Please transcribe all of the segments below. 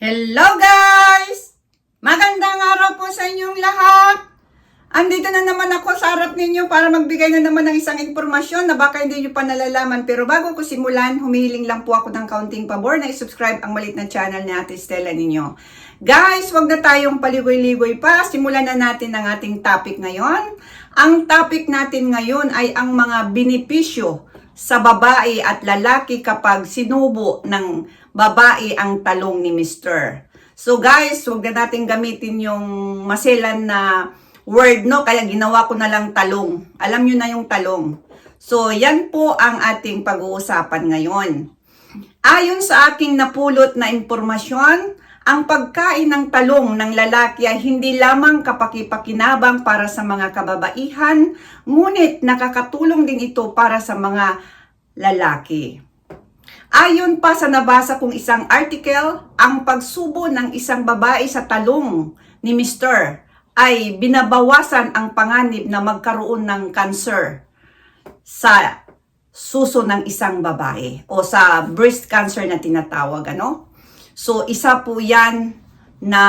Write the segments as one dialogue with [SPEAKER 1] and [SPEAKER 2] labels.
[SPEAKER 1] Hello guys! Magandang araw po sa inyong lahat! Andito na naman ako sa harap ninyo para magbigay na naman ng isang impormasyon na baka hindi nyo pa nalalaman. Pero bago ko simulan, humihiling lang po ako ng kaunting pabor na isubscribe ang malit na channel ni Ate Stella ninyo. Guys, wag na tayong paligoy-ligoy pa. Simulan na natin ang ating topic ngayon. Ang topic natin ngayon ay ang mga benepisyo sa babae at lalaki kapag sinubo ng babae ang talong ni Mr. So guys, huwag na natin gamitin yung maselan na word, no? Kaya ginawa ko na lang talong. Alam nyo na yung talong. So, yan po ang ating pag-uusapan ngayon. Ayon sa aking napulot na impormasyon, ang pagkain ng talong ng lalaki ay hindi lamang kapakipakinabang para sa mga kababaihan, ngunit nakakatulong din ito para sa mga lalaki. Ayon pa sa nabasa kong isang article, ang pagsubo ng isang babae sa talong ni Mr. ay binabawasan ang panganib na magkaroon ng cancer sa suso ng isang babae o sa breast cancer na tinatawag ano. So isa po 'yan na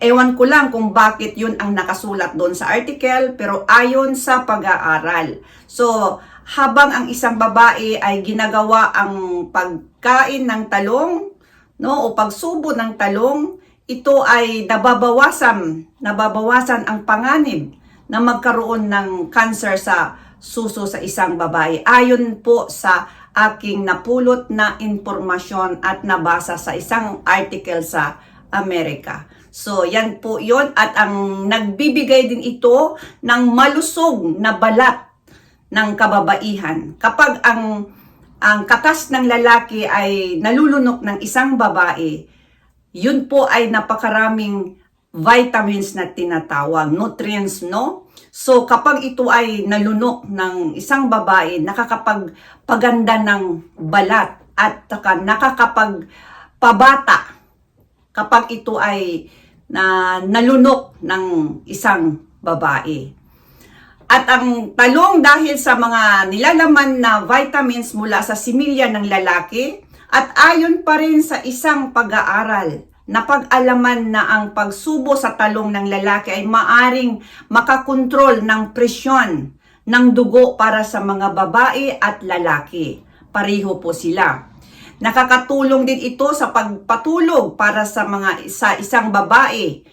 [SPEAKER 1] ewan ko lang kung bakit 'yun ang nakasulat doon sa article pero ayon sa pag-aaral. So habang ang isang babae ay ginagawa ang pagkain ng talong no o pagsubo ng talong ito ay nababawasan, nababawasan ang panganib na magkaroon ng cancer sa suso sa isang babae. Ayon po sa aking napulot na impormasyon at nabasa sa isang article sa Amerika. So, yan po yon at ang nagbibigay din ito ng malusog na balat ng kababaihan. Kapag ang ang katas ng lalaki ay nalulunok ng isang babae, yun po ay napakaraming vitamins na tinatawag, nutrients, no? So, kapag ito ay nalunok ng isang babae, nakakapagpaganda ng balat at nakakapagpabata kapag ito ay na nalunok ng isang babae. At ang talong dahil sa mga nilalaman na vitamins mula sa similya ng lalaki at ayon pa rin sa isang pag-aaral na pag-alaman na ang pagsubo sa talong ng lalaki ay maaring makakontrol ng presyon ng dugo para sa mga babae at lalaki. Pareho po sila. Nakakatulong din ito sa pagpatulog para sa mga sa isang babae.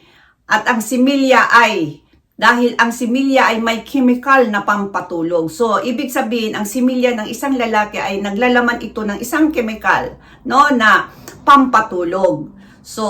[SPEAKER 1] At ang similya ay dahil ang similya ay may chemical na pampatulog. So, ibig sabihin, ang similya ng isang lalaki ay naglalaman ito ng isang chemical, no, na pampatulog. So,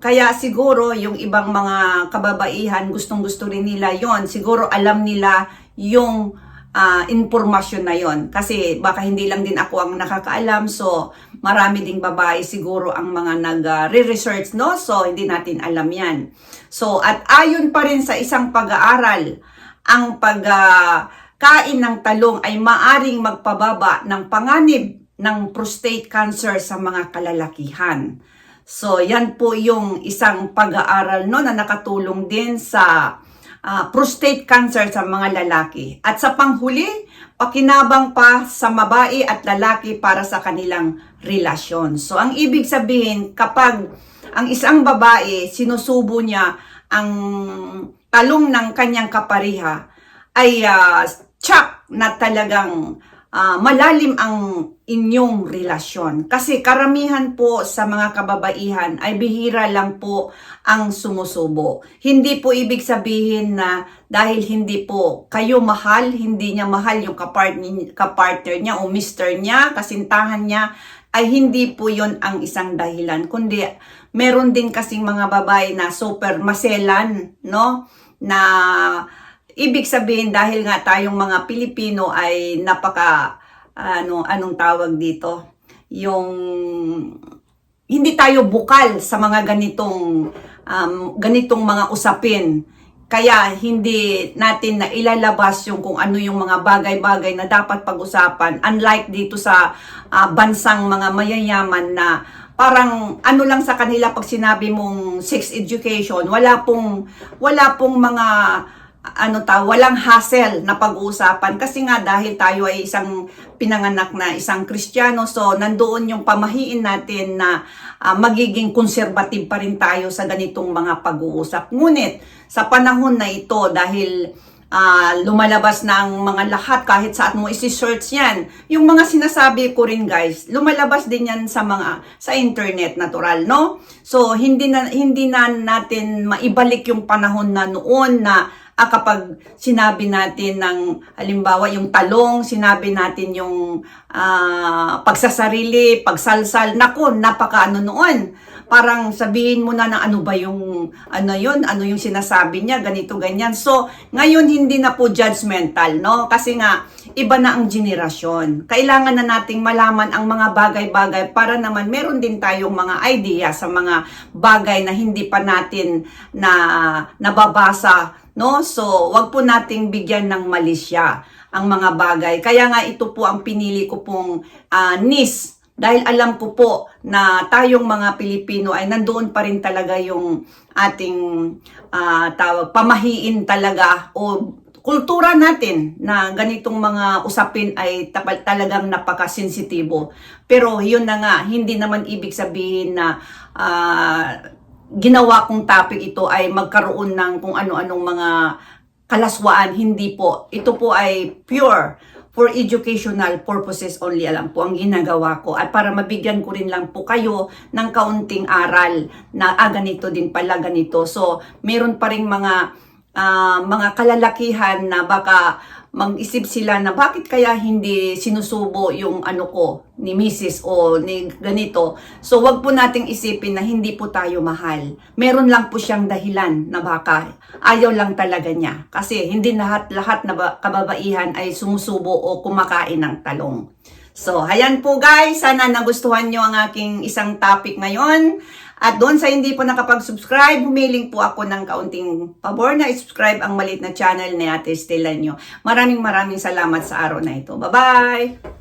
[SPEAKER 1] kaya siguro yung ibang mga kababaihan, gustong-gusto rin nila yon Siguro alam nila yung uh, informasyon na yon Kasi baka hindi lang din ako ang nakakaalam. So, marami ding babae siguro ang mga nag-re-research, no? So, hindi natin alam yan. So, at ayon pa rin sa isang pag-aaral, ang pagkain uh, ng talong ay maaring magpababa ng panganib ng prostate cancer sa mga kalalakihan. So, yan po yung isang pag-aaral no, na nakatulong din sa uh, prostate cancer sa mga lalaki. At sa panghuli, pakinabang pa sa babae at lalaki para sa kanilang relasyon. So, ang ibig sabihin, kapag ang isang babae, sinusubo niya ang talong ng kanyang kapariha, ay uh, tsak na talagang uh, malalim ang inyong relasyon. Kasi karamihan po sa mga kababaihan ay bihira lang po ang sumusubo. Hindi po ibig sabihin na dahil hindi po kayo mahal, hindi niya mahal yung kapartner, kapartner niya o mister niya, kasintahan niya, ay hindi po yon ang isang dahilan. Kundi meron din kasing mga babae na super maselan, no? Na Ibig sabihin dahil nga tayong mga Pilipino ay napaka ano anong tawag dito? Yung hindi tayo bukal sa mga ganitong um, ganitong mga usapin. Kaya hindi natin na ilalabas yung kung ano yung mga bagay-bagay na dapat pag-usapan. Unlike dito sa uh, bansang mga mayayaman na parang ano lang sa kanila pag sinabi mong sex education wala pong wala pong mga ano ta, walang hassle na pag-uusapan kasi nga dahil tayo ay isang pinanganak na isang Kristiyano so nandoon yung pamahiin natin na ah, magiging conservative pa rin tayo sa ganitong mga pag-uusap. Ngunit sa panahon na ito dahil ah, lumalabas na mga lahat kahit saan mo isi-search yan. Yung mga sinasabi ko rin guys, lumalabas din yan sa mga sa internet natural, no? So hindi na hindi na natin maibalik yung panahon na noon na ah, kapag sinabi natin ng halimbawa yung talong, sinabi natin yung ah, pagsasarili, pagsalsal, nako, napaka ano noon. Parang sabihin mo na na ano ba yung ano yun, ano yung sinasabi niya, ganito ganyan. So, ngayon hindi na po judgmental, no? Kasi nga iba na ang generasyon. Kailangan na nating malaman ang mga bagay-bagay para naman meron din tayong mga idea sa mga bagay na hindi pa natin na nababasa, no? So, wag po nating bigyan ng malisya ang mga bagay. Kaya nga ito po ang pinili ko pong ah, NIS dahil alam ko po na tayong mga Pilipino ay nandoon pa rin talaga yung ating ah, tawag, pamahiin talaga o kultura natin na ganitong mga usapin ay tapal talagang napakasensitibo. Pero yun na nga, hindi naman ibig sabihin na ah, ginawa kong topic ito ay magkaroon ng kung ano-anong mga kalaswaan. Hindi po. Ito po ay pure for educational purposes only alam po ang ginagawa ko at para mabigyan ko rin lang po kayo ng kaunting aral na ah, ganito din pala ganito. So, meron pa ring mga ah, mga kalalakihan na baka mag-isip sila na bakit kaya hindi sinusubo yung ano ko ni Mrs. o ni ganito. So wag po nating isipin na hindi po tayo mahal. Meron lang po siyang dahilan na baka ayaw lang talaga niya. Kasi hindi lahat lahat na ba- kababaihan ay sumusubo o kumakain ng talong. So, ayan po guys, sana nagustuhan nyo ang aking isang topic ngayon. At doon sa hindi po nakapag-subscribe, humiling po ako ng kaunting pabor na i-subscribe ang malit na channel ni Ate Stella nyo. Maraming maraming salamat sa araw na ito. Bye-bye!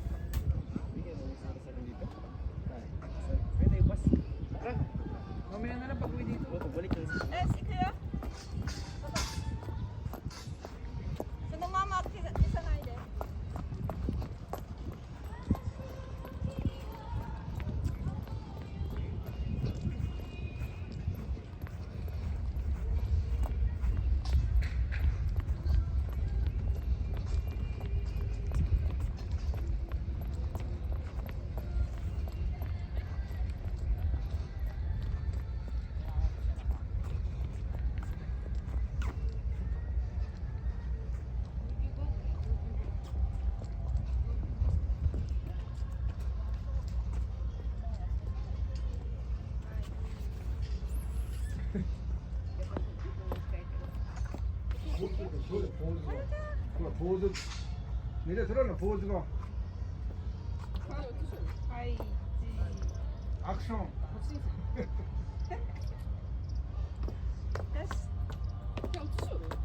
[SPEAKER 2] 보즈 이제 들어는 보즈가
[SPEAKER 3] 아이
[SPEAKER 2] 액션 다시 그냥 투쇼로